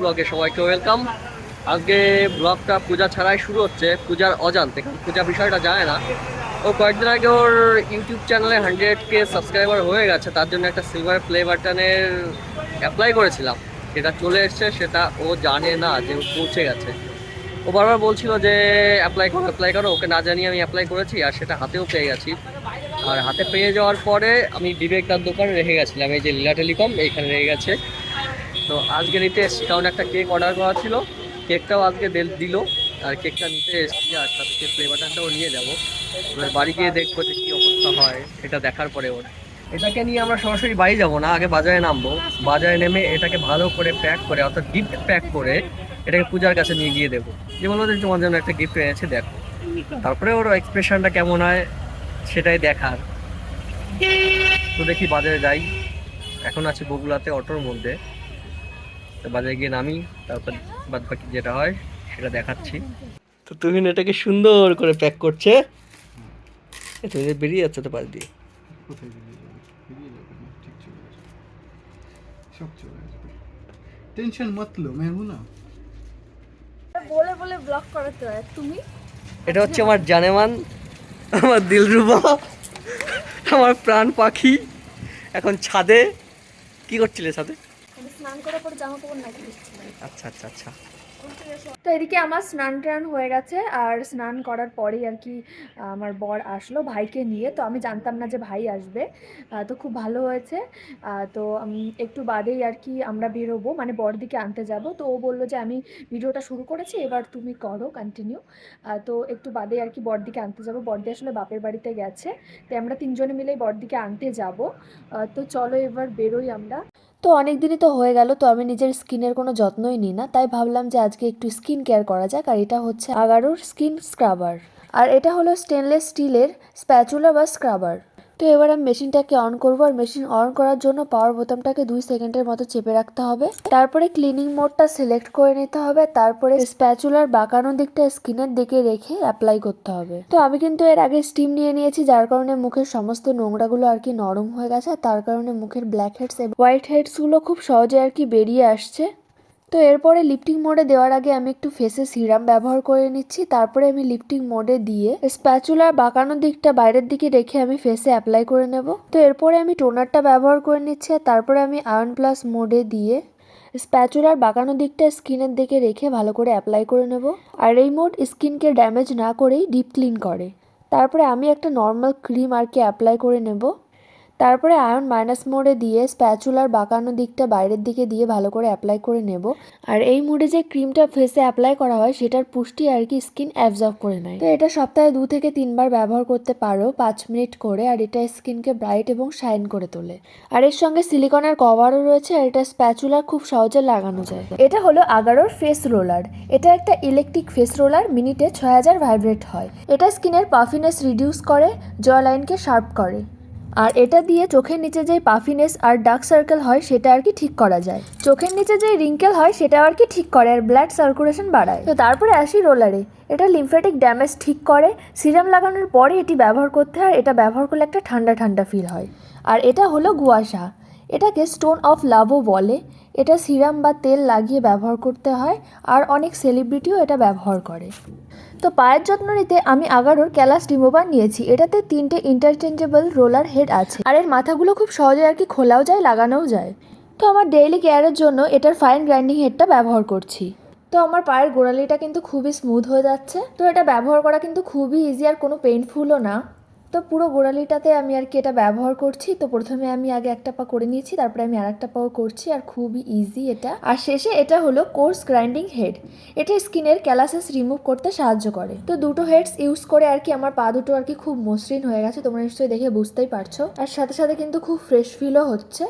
ব্লগে সবাইকে ওয়েলকাম। আজকে ব্লগটা পূজা ছাড়াই শুরু হচ্ছে, পূজার অজান্তে, কারণ পূজা বিষয়টা জানে না। ও কয়েকদিন আগে ওর ইউটিউব চ্যানেলে হান্ড্রেড কে সাবস্ক্রাইবার হয়ে গেছে, তার জন্য একটা সিলভার প্লে বাটনের অ্যাপ্লাই করেছিলাম। সেটা চলে এসছে, সেটা ও জানে না যে পৌঁছে গেছে। ও বারবার বলছিল যে অ্যাপ্লাই করো অ্যাপ্লাই করো, ওকে না জানিয়ে আমি অ্যাপ্লাই করেছি, আর সেটা হাতেও পেয়ে গেছি। আর হাতে পেয়ে যাওয়ার পরে আমি বিবেকদার দোকানে রেখে গেছিলাম, এই যে লীলা টেলিকম, এইখানে রেখে গেছে। তো আজকে নিতে এসেছি, কারণ একটা কেক অর্ডার করা ছিল। কেকটাও আজকে দিল- আর কেকটা নিতে এসেছি, আর সাথে বাটনটাও নিয়ে যাব। এবার বাড়ি গিয়ে দেখব যে কী অবস্থা হয়, সেটা দেখার পরে ওর। এটাকে নিয়ে আমরা সরাসরি বাড়ি যাব না, আগে বাজারে নামবো। বাজারে নেমে এটাকে ভালো করে প্যাক করে, অর্থাৎ গিফট প্যাক করে, এটাকে পূজার কাছে নিয়ে গিয়ে দেবো। যে বলব যে তোমার জন্য একটা গিফট এনেছে, দেখো। তারপরে ওর এক্সপ্রেশনটা কেমন হয় সেটাই দেখার। তো দেখি বাজারে যাই। এখন আছে বগুলাতে অটোর মধ্যে। তো বাজারে গিয়ে নামি তারপর বাদ বাকি যেটা হয় সেটা দেখাচ্ছি। তো তুহিন এটাকে সুন্দর করে প্যাক করছে। তুমি বেরিয়ে যাচ্ছে তো পাশ দিয়ে। টেনশন মত লো বলে বলে ব্লক করতে হয়। তুমি? এটা হচ্ছে আমার জানেমান। আমার দিলরুবা আমার প্রাণ পাখি এখন ছাদে। কি করছিলে ছাদে? স্নান করার পর জামা কাপড় আচ্ছা আচ্ছা আচ্ছা। তো এদিকে আমার স্নান টান হয়ে গেছে, আর স্নান করার পরেই আর কি আমার বর আসলো ভাইকে নিয়ে। তো আমি জানতাম না যে ভাই আসবে তো খুব ভালো হয়েছে। তো একটু বাদেই আর কি আমরা বেরোবো মানে বরদিকে আনতে যাব। তো ও বলল যে, আমি ভিডিওটা শুরু করেছি, এবার তুমি করো কন্টিনিউ তো একটু বাদেই আর কি বরদিকে আনতে যাব। বরদি আসলে বাপের বাড়িতে গেছে, তো আমরা তিনজনে মিলেই বরদিকে আনতে যাব। তো চলো এবার বেরোই আমরা। তো অনেক দিনই তো হয়ে গেল, তো আমি নিজের স্কিনের কোনো যত্নই নিই না। তাই ভাবলাম যে আজকে একটু স্কিন কেয়ার করা যাক, আর এটা হচ্ছে আগারোর স্কিন স্ক্রাবার। আর এটা হলো স্টেনলেস স্টিলের স্প্যাচুলা বা স্ক্রাবার। তো এবার আমি মেশিনটাকে অন করব আর মেশিন অন করার জন্য পাওয়ার বোতামটাকে দুই সেকেন্ডের মতো চেপে রাখতে হবে। তারপরে ক্লিনিং মোডটা সিলেক্ট করে নিতে হবে। তারপরে স্প্যাচুলার বাঁকানো দিকটা স্কিনের দিকে রেখে অ্যাপ্লাই করতে হবে। তো আমি কিন্তু এর আগে স্টিম নিয়ে নিয়েছি, যার কারণে মুখের সমস্ত নোংরাগুলো আর কি নরম হয়ে গেছে। তার কারণে মুখের ব্ল্যাক হেডস হোয়াইট হেডসগুলো খুব সহজে আর কি বেরিয়ে আসছে। তো এরপরে লিফটিং মোডে দেওয়ার আগে আমি একটু ফেসে সিরাম ব্যবহার করে নিচ্ছি। তারপরে আমি লিফটিং মোডে দিয়ে স্প্যাচুলার বাঁকানো দিকটা বাইরের দিকে রেখে আমি ফেসে অ্যাপ্লাই করে নেব। তো এরপরে আমি টোনারটা ব্যবহার করে নিচ্ছি আর তারপরে আমি আয়ন প্লাস মোডে দিয়ে স্প্যাচুলার বাঁকানো দিকটা স্কিনের দিকে রেখে ভালো করে অ্যাপ্লাই করে নেব। আর এই মোড স্কিনকে ড্যামেজ না করেই ডিপ ক্লিন করে। তারপরে আমি একটা নর্মাল ক্রিম আর কি অ্যাপ্লাই করে নেব। তারপরে আয়ন মাইনাস মোডে দিয়ে স্প্যাচুলার বাঁকানো দিকটা বাইরের দিকে দিয়ে ভালো করে অ্যাপ্লাই করে নেব। আর এই মোডে যে ক্রিমটা ফেসে অ্যাপ্লাই করা হয়, সেটার পুষ্টি আর কি স্কিন অ্যাবজর্ব করে নেয়। তো এটা সপ্তাহে দু থেকে তিনবার ব্যবহার করতে পারো, পাঁচ মিনিট করে, আর এটা স্কিনকে ব্রাইট এবং শাইন করে তোলে। আর এর সঙ্গে সিলিকনের কভারও রয়েছে, আর এটা স্প্যাচুলার খুব সহজে লাগানো যায়। এটা হলো আগারোর ফেস রোলার এটা একটা ইলেকট্রিক ফেস রোলার মিনিটে ছয় হাজার ভাইব্রেট হয়। এটা স্কিনের পাফিনেস রিডিউস করে জ লাইনকে শার্প করে। আর এটা দিয়ে চোখের নিচে যে পাফিনেস আর ডার্ক সার্কেল হয়, সেটা আর কি ঠিক করা যায়। চোখের নিচে যে রিঙ্কেল হয় সেটা আর কি ঠিক করে আর ব্লাড সার্কুলেশন বাড়ায়। তো তারপরে আসি রোলারে। এটা লিমফ্যাটিক ড্যামেজ ঠিক করে। সিরাম লাগানোর পরে এটি ব্যবহার করতে হয়, এটা ব্যবহার করলে একটা ঠান্ডা ঠান্ডা ফিল হয়। আর এটা হলো গুয়াশা। এটাকে স্টোন অফ লাভও বলে। এটা সিরাম বা তেল লাগিয়ে ব্যবহার করতে হয় আর অনেক সেলিব্রিটিও এটা ব্যবহার করে। তো পায়ের যত্ন নিতে আমি আগারোর ক্যালাস রিমুভার নিয়েছি। এটাতে তিনটে ইন্টারচেঞ্জেবল রোলার হেড আছে। আর এর মাথাগুলো খুব সহজে আর কি খোলাও যায়, লাগানোও যায়। তো আমার ডেইলি কেয়ারের জন্য এটার ফাইন গ্রাইন্ডিং হেডটা ব্যবহার করছি। তো আমার পায়ের গোড়ালিটা কিন্তু খুবই স্মুথ হয়ে যাচ্ছে। তো এটা ব্যবহার করা কিন্তু খুবই ইজি আর কোনো পেইনফুলও না। তো পুরো গোড়ালিটাতে আমি আর কি এটা ব্যবহার করছি। তো প্রথমে আমি আগে একটা পা করে নিয়েছি, তারপরে আমি আর একটা পাও করছি, আর খুবই ইজি এটা। আর শেষে এটা হলো কোর্স গ্রাইন্ডিং হেড এটা স্কিনের ক্যালাসেস রিমুভ করতে সাহায্য করে। তো দুটো হেডস ইউজ করে আর কি আমার পা দুটো আর কি খুব মসৃণ হয়ে গেছে, তোমরা নিশ্চয়ই দেখে বুঝতেই পারছ। আর সাথে সাথে কিন্তু খুব ফ্রেশ ফিলও হচ্ছে।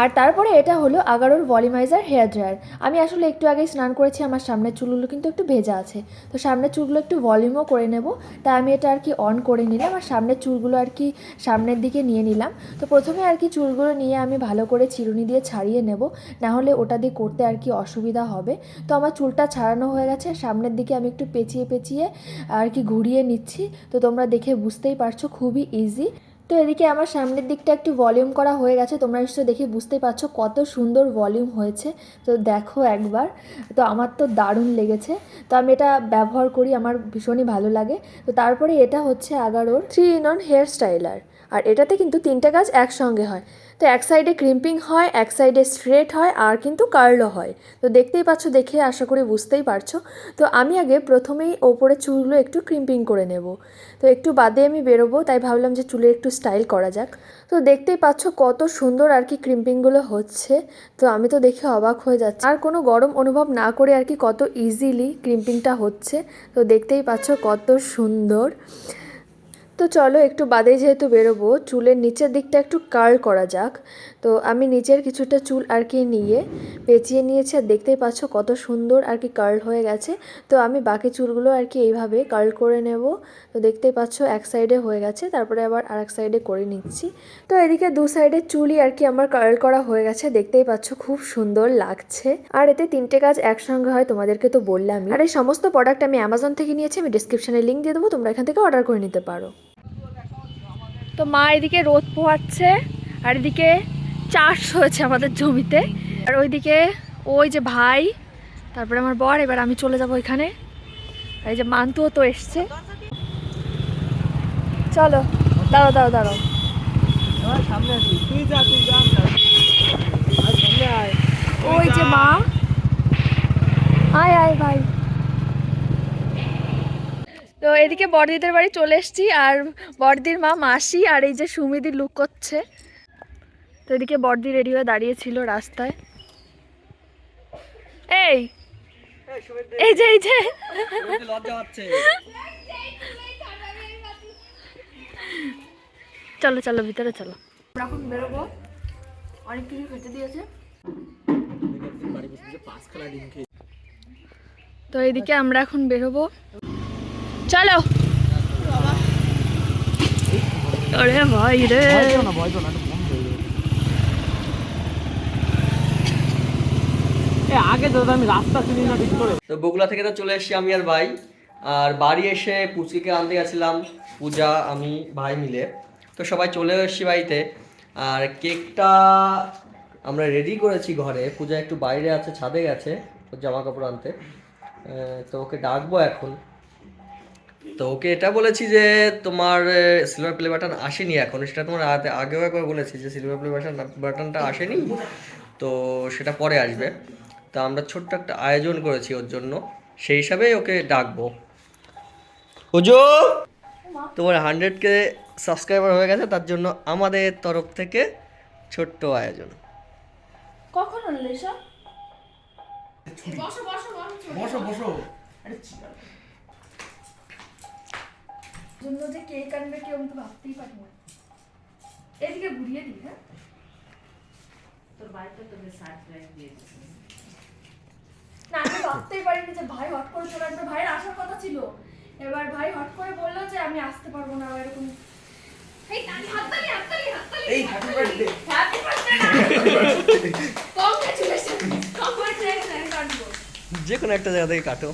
আর তারপরে এটা হলো আগারোর ভলিমাইজার হেয়ার ড্রায়ার আমি আসলে একটু আগে স্নান করেছি, আমার সামনের চুলগুলো কিন্তু একটু ভেজা আছে। তো সামনের চুলগুলো একটু ভলিউমও করে নেব। তাই আমি এটা আর কি অন করে নিলাম, আর সামনের চুলগুলো আর কি সামনের দিকে নিয়ে নিলাম। তো প্রথমে আর কি চুলগুলো নিয়ে আমি ভালো করে চিরুনি দিয়ে ছাড়িয়ে নেব, না হলে ওটা দিয়ে করতে আর কি অসুবিধা হবে। তো আমার চুলটা ছাড়ানো হয়ে গেছে, সামনের দিকে আমি একটু পেঁচিয়ে পেঁচিয়ে আর কি ঘুরিয়ে নিচ্ছি। তো তোমরা দেখে বুঝতেই পারছ, খুবই ইজি তো এদিকে আমার সামনের দিকটা একটু ভলিউম করা হয়ে গেছে, তোমরা নিশ্চয়ই দেখে বুঝতে পারছ কত সুন্দর ভলিউম হয়েছে। তো দেখো একবার, তো আমার তো দারুণ লেগেছে। তো আমি এটা ব্যবহার করি, আমার ভীষণই ভালো লাগে। তো তারপরে এটা হচ্ছে আগারোর three in one hair styler আর এটাতে কিন্তু তিনটে কাজ একসঙ্গে হয়। তো এক সাইডে ক্রিম্পিং হয়, এক সাইডে স্ট্রেট হয়, আর কিন্তু কার্লও হয়। তো দেখতেই পাচ্ছ, দেখে আশা করি বুঝতেই পারছ। তো আমি আগে প্রথমেই ওপরে চুলগুলো একটু ক্রিম্পিং করে নেব। তো একটু বাদে আমি বেরোবো, তাই ভাবলাম যে চুলে একটু স্টাইল করা যাক। তো দেখতেই পাচ্ছ, কত সুন্দর আর কি ক্রিম্পিংগুলো হচ্ছে। তো আমি তো দেখে অবাক হয়ে যাচ্ছি। আর কোনো গরম অনুভব না করে আর কি কত ইজিলি ক্রিম্পিংটা হচ্ছে। তো দেখতেই পাচ্ছ কত সুন্দর। তো চলো একটু বাদে যেহেতু বেরোবো, চুলের নিচের দিকটা একটু কার্ল করা যাক। তো আমি নিচের কিছুটা চুল আর কি নিয়ে পেঁচিয়ে নিয়েছি আর দেখতেই পাচ্ছ কত সুন্দর আর কি কার্ল হয়ে গেছে। তো আমি বাকি চুলগুলো আর কি এইভাবে কার্ল করে নেব। তো দেখতেই পাচ্ছ এক সাইডে হয়ে গেছে, তারপরে আবার আর এক সাইডে করে নিচ্ছি। তো এদিকে দু সাইডের চুলই আর কি আমার কার্ল করা হয়ে গেছে, দেখতেই পাচ্ছ খুব সুন্দর লাগছে। আর এতে তিনটে কাজ একসঙ্গে হয়, তোমাদেরকে তো বললামই। আর এই সমস্ত প্রোডাক্ট আমি অ্যামাজন থেকে নিয়েছি, আমি ডিসক্রিপশনে লিঙ্ক দিয়ে দেবো, তোমরা এখান থেকে অর্ডার করে নিতে পারো। তো মা এদিকে রোদ পোহাচ্ছে আর এদিকে চাষ হয়েছে আমাদের জমিতে। আর ওইদিকে ওই যে ভাই তারপরে আমার বর এবার আমি চলে যাব ওইখানে আর এই যে মান্তুও তো এসছে। চলো দাঁড়াও দাঁড়াও দাঁড়াও। ওই যে মা। আয় আয় ভাই। তো এদিকে বড়দিদের বাড়ি চলে এসেছি আর বড়দির মা মাসি আর এই যে সুমিদি লুক করছে। তো এদিকে বড়দি রেডি হয়ে দাঁড়িয়েছিল রাস্তায়। এই এই যে এই যে। চলো চলো ভিতরে চলো। এখন বেরোবো। অনেক কিছু খেতে দিয়েছে। তো এদিকে আমরা এখন বেরোবো। চলো। আরে ভাই রে। আগে তো আমি রাস্তা চিনি না ঠিক করে। তো বগুড়া থেকে তো চলে এসেছি আমি আর ভাই। আর বাড়ি এসে পুচকিকে আনতে গেছিলাম পূজা আমি ভাই মিলে। তো সবাই চলে এসেছি বাড়িতে। আর কেকটা আমরা রেডি করেছি ঘরে। পূজা একটু বাইরে আছে ছাদে গেছে ওর জামা কাপড় আনতে তো ওকে ডাকবো এখন। তো ওকে এটা বলেছি যে তোমার সিলভার প্লে বাটন আসেনি এখন। সেটা তোমার আগে- আগেও একবার বলেছি যে সিলভার প্লে বাটন বাটনটা আসেনি। তো সেটা পরে আসবে। তা আমরা ছোট্ট একটা আয়োজন করেছি ওর জন্য। সেই হিসাবেই ওকে ডাকবো। ওজো তোমার হান্ড্রেড কে সাবস্ক্রাইবার হয়ে গেছে তার জন্য আমাদের তরফ থেকে ছোট্ট আয়োজন। কখন আনলে সব বসো বসো জন্য যে কেক আনবে কেউ আমি তো ভাবতেই পারি না এদিকে ঘুরিয়ে দিই হ্যাঁ? না আমি ভাবতেই পারিনি যে ভাই হট করে চলে আসবে। ভাইয়ের আসার কথা ছিল। এবার ভাই হট করে বলল যে আমি আসতে পারব না এরকম এই হাততালি, হাততালি, হাততালি, এই happy birthday Happy birthday! Congratulations! Congratulations, কাটবো। যে কোনো একটা জায়গা থেকে কাটো।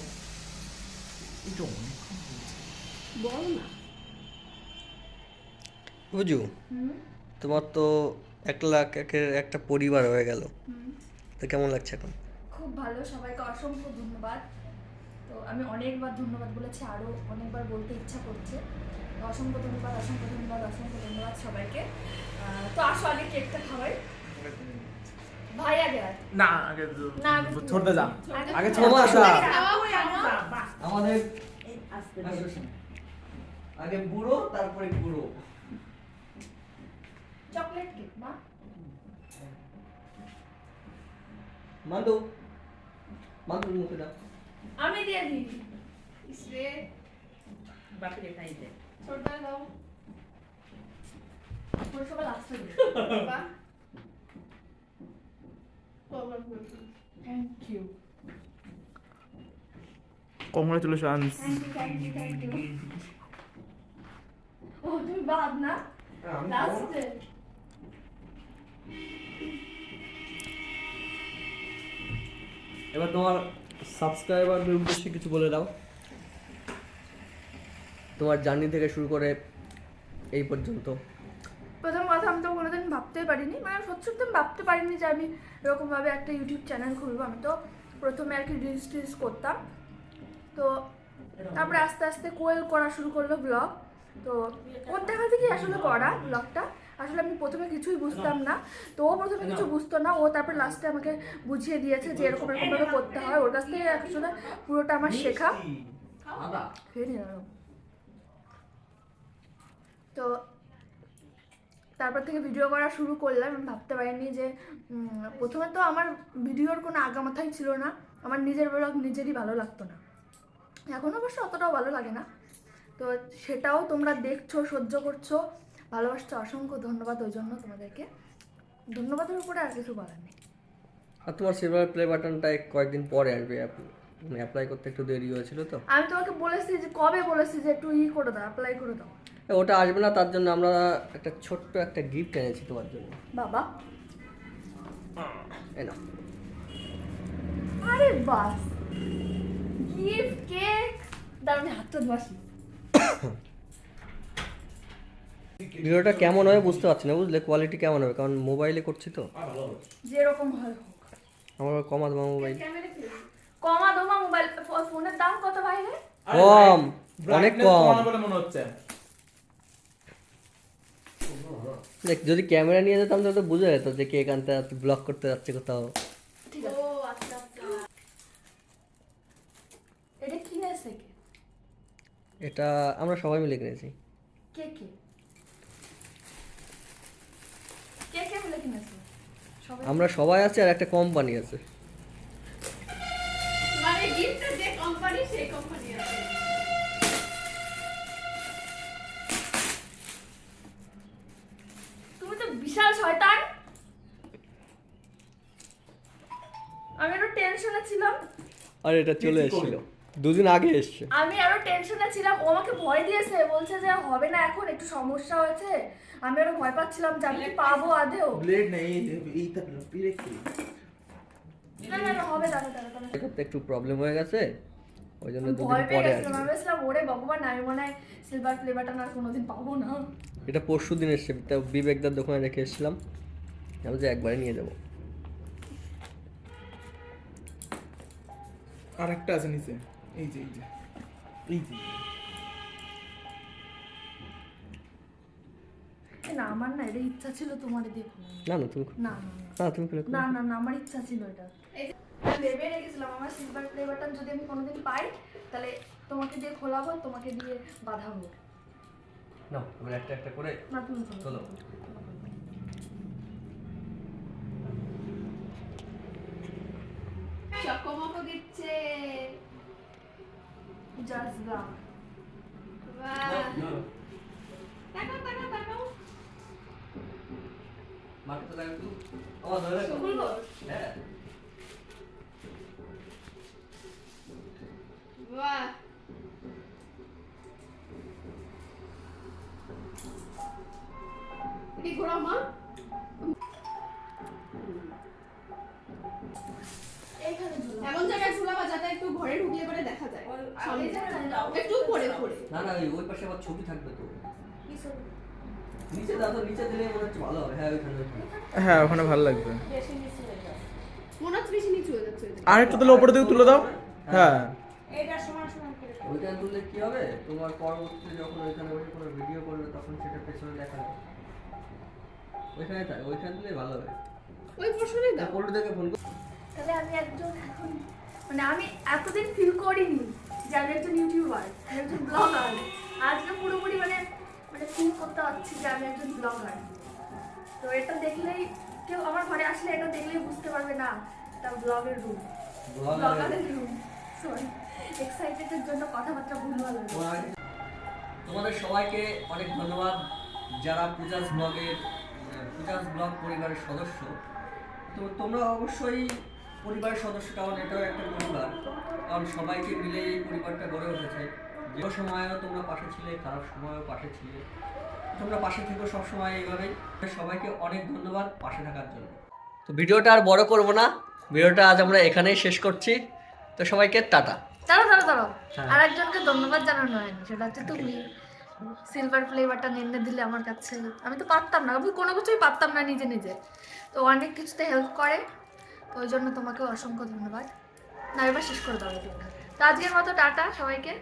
বুঝু তোমার তো এক লাখ একের একটা পরিবার হয়ে গেল। তো কেমন লাগছে এখন? খুব ভালো সবাইকে অসংখ্য ধন্যবাদ। তো আমি অনেকবার ধন্যবাদ বলেছি আরও অনেকবার বলতে ইচ্ছা করছে। অসংখ্য ধন্যবাদ অসংখ্য ধন্যবাদ অসংখ্য ধন্যবাদ সবাইকে। তো আসো আগে কেকটা খাওয়াই। ভাই আগে না আগে না, আগে ছোট যা। আগে। ছোট আসো। আমাদের আগে বুড়ো তারপরে বুড়ো চকলেট কেক মা। মান্দু মান্দুর মুখে দাও। আমি দিয়ে দিই। ইসরে ছোটটা দাও। Thank you congratulations thank you thank you thank you ও তুমি বাদ না। লাস্টে এবার তোমার সাবস্ক্রাইবারদের উদ্দেশ্যে কিছু বলে দাও। তোমার জার্নি থেকে শুরু করে এই পর্যন্ত। প্রথম কথা আমি তো কোনোদিন ভাবতেই পারিনি। মানে সত্যি সত্যি আমি ভাবতে পারিনি যে আমি এরকমভাবে একটা ইউটিউব চ্যানেল খুলবো। আমি তো প্রথমে আর কি রিলস টিলস করতাম। তো তারপরে আস্তে আস্তে কোয়েল করা শুরু করল ব্লগ তো ওর দেখা থেকে আসলে করা ব্লগটা আসলে আমি প্রথমে কিছুই বুঝতাম না। তো ও প্রথমে কিছু বুঝতো না। ও তারপর লাস্টে আমাকে বুঝিয়ে দিয়েছে যে এরকম এরকমভাবে করতে হয়। ওর কাছ থেকে আসলে পুরোটা আমার শেখা। তো তারপর থেকে ভিডিও করা শুরু করলাম। আমি ভাবতে পারিনি যে প্রথমে তো আমার ভিডিওর কোনো আগামাথাই ছিল না। আমার নিজের ব্লগ নিজেরই ভালো লাগতো না। এখন অবশ্য অতটাও ভালো লাগে না। তো সেটাও তোমরা দেখছ সহ্য করছ। ভালোবাসছো অসংখ্য ধন্যবাদ ওই জন্য তোমাদেরকে। ধন্যবাদের উপরে আর কিছু বলার নেই। আর তোমার সিলভার প্লে বাটনটা কয়েকদিন পরে আসবে অ্যাপ্লাই করতে একটু দেরি হয়েছিল তো। আমি তোমাকে বলেছি যে কবে বলেছি যে একটু ই করে দাও অ্যাপ্লাই করে দাও। ওটা আসবে না তার জন্য আমরা একটা ছোট্ট একটা গিফট এনেছি তোমার জন্য। বাবা। এই না আরে বাস গিফট কেক দাঁড়া আমি হাতটা ধোয়াছি ভিডিওটা কেমন হবে বুঝতে পারছি না বুঝলে কোয়ালিটি কেমন হবে? কারণ মোবাইলে করছি তো। যেরকম হয় আমার কমা তোমার মোবাইল কমা দমা মোবাইল ফোনের দাম কত ভাই রে? কম অনেক কম। মনে হচ্ছে। দেখ যদি ক্যামেরা নিয়ে যেতাম তাহলে তো বুঝে যেত যে কে এখানটা ব্লগ করতে যাচ্ছে কোথাও ঠিক আছে ও আচ্ছা আচ্ছা এটা কিনেছে কে এটা আমরা সবাই মিলে কিনেছি। কে কে? কে কে মিলে কিনেছে? আমরা সবাই আছি আর একটা কোম্পানি আছে। মানে গিফট যে কোম্পানি সেই কোম্পানি আছে। তুমি তো বিশাল শয়তান। আমি আরও টেনশনে ছিলাম। আর এটা চলে এসেছিল। দুদিন আগে এসছে। আমি আরও টেনশনে ছিলাম ও আমাকে ভয় দিয়েছে বলছে যে হবে না এখন একটু সমস্যা হয়েছে। আমি আরও ভয় পাচ্ছিলাম যে আমি কি পাবো আদেও। ব্লেড নেই এইটা ইলেকট্রিক না না না হবে দাঁড়া দাঁড়া দাঁড়া একটু প্রবলেম হয়ে গেছে ওই জন্য দুদিন পরে গেছিলাম আমি আসবে ভেবেছিলাম ওরে ভগবান আমি মনে হয় সিলভার ফ্লেভারটা না কোনোদিন পাবো না। এটা পরশু দিন এসছে তা বিবেকদার দোকানে রেখে এসেছিলাম। আমি যে একবারে নিয়ে যাব। আর একটা আছে নিচে। এই যে এই যে এই যে। না আমার না এটা ইচ্ছা ছিল তোমার দিয়ে না না তুমি না না না। না তুমি খুলে না না না আমার ইচ্ছা ছিল এটা। ভেবে রেখেছিলাম আমার সিলভার প্লে বাটন যদি আমি কোনোদিন পাই তাহলে তোমাকে দিয়ে খোলাবো তোমাকে দিয়ে বাঁধাবো। না এবার একটা একটা করে না তুমি চলো চকমকো দিচ্ছে। জাস্ট গা বাহ তাকাও তাকাও তাকাও তো একটু ধরে হ্যাঁ বাহ এটি ঘোরাও মা এমন জায়গায় ঝুলাবা যাতে একটু ঘরে ঢুকলে পরে দেখা যায়। একটু পরে পরে না না ওই ওই পাশে আবার ছবি থাকবে তো? নিচে দাও তো নিচে দিলে মনে হচ্ছে ভালো হবে। হ্যাঁ ওইখানে। হ্যাঁ ওখানে ভালো লাগবে। বেশি নিচে হয়ে যাবে। মনে হচ্ছে বেশি নিচু হয়ে যাচ্ছে আর একটু তাহলে উপরে দিকে তুলে দাও। হ্যাঁ। ওইখানে তুললে কি হবে? তোমার পরবর্তীতে যখন ওইখানে বসে কোনো ভিডিও করবে তখন সেটা পেছনে দেখা যাবে। ওইখানে থাক ওইখানে দিলে ভালো হবে। ওই পোর্শনেই দাও। পল্টু দেখে ফোন তাহলে আমি একজন এখন মানে আমি এতদিন ফিল করিনি। যে আমি একজন ইউটিউবার আমি একজন ব্লগার। আজকে পুরোপুরি মানে মানে ফিল করতে পারছি যে আমি একজন ব্লগার। তো এটা দেখলেই কেউ আমার ঘরে আসলে এটা দেখলেই বুঝতে পারবে না এটা ব্লগের রুম ব্লগারের রুম সরি এক্সাইটেডের জন্য কথাবার্তা ভুলভাল হয়ে তোমাদের সবাইকে অনেক ধন্যবাদ। যারা পূজাস ব্লগের পূজাস ব্লগ পরিবারের সদস্য তো তোমরা অবশ্যই পরিবারের সদস্য কারণ এটাও একটা পরিবার। কারণ সবাইকে মিলে এই পরিবারটা গড়ে উঠেছে। যে সময়ও তোমরা পাশে ছিলে খারাপ সময়ও পাশে ছিলে। তোমরা পাশে থেকো সবসময় এইভাবেই। সবাইকে অনেক ধন্যবাদ পাশে থাকার জন্য। তো ভিডিওটা আর বড় করব না। ভিডিওটা আজ আমরা এখানেই শেষ করছি। তো সবাইকে টাটা। দাঁড়াও দাঁড়াও দাঁড়াও। হ্যাঁ। আর একজনকে ধন্যবাদ জানানো হয়নি। সেটা হচ্ছে তুমি। সিলভার ফ্লেভারটা এনে দিলে আমার কাছে। আমি তো পারতাম না। আমি কোনো কিছুই পারতাম না নিজে নিজে। তো অনেক কিছুতে হেল্প করে। ওই জন্য তোমাকে অসংখ্য ধন্যবাদ। না, এবার শেষ করে দাও তো আজকের মতো টাটা সবাইকে।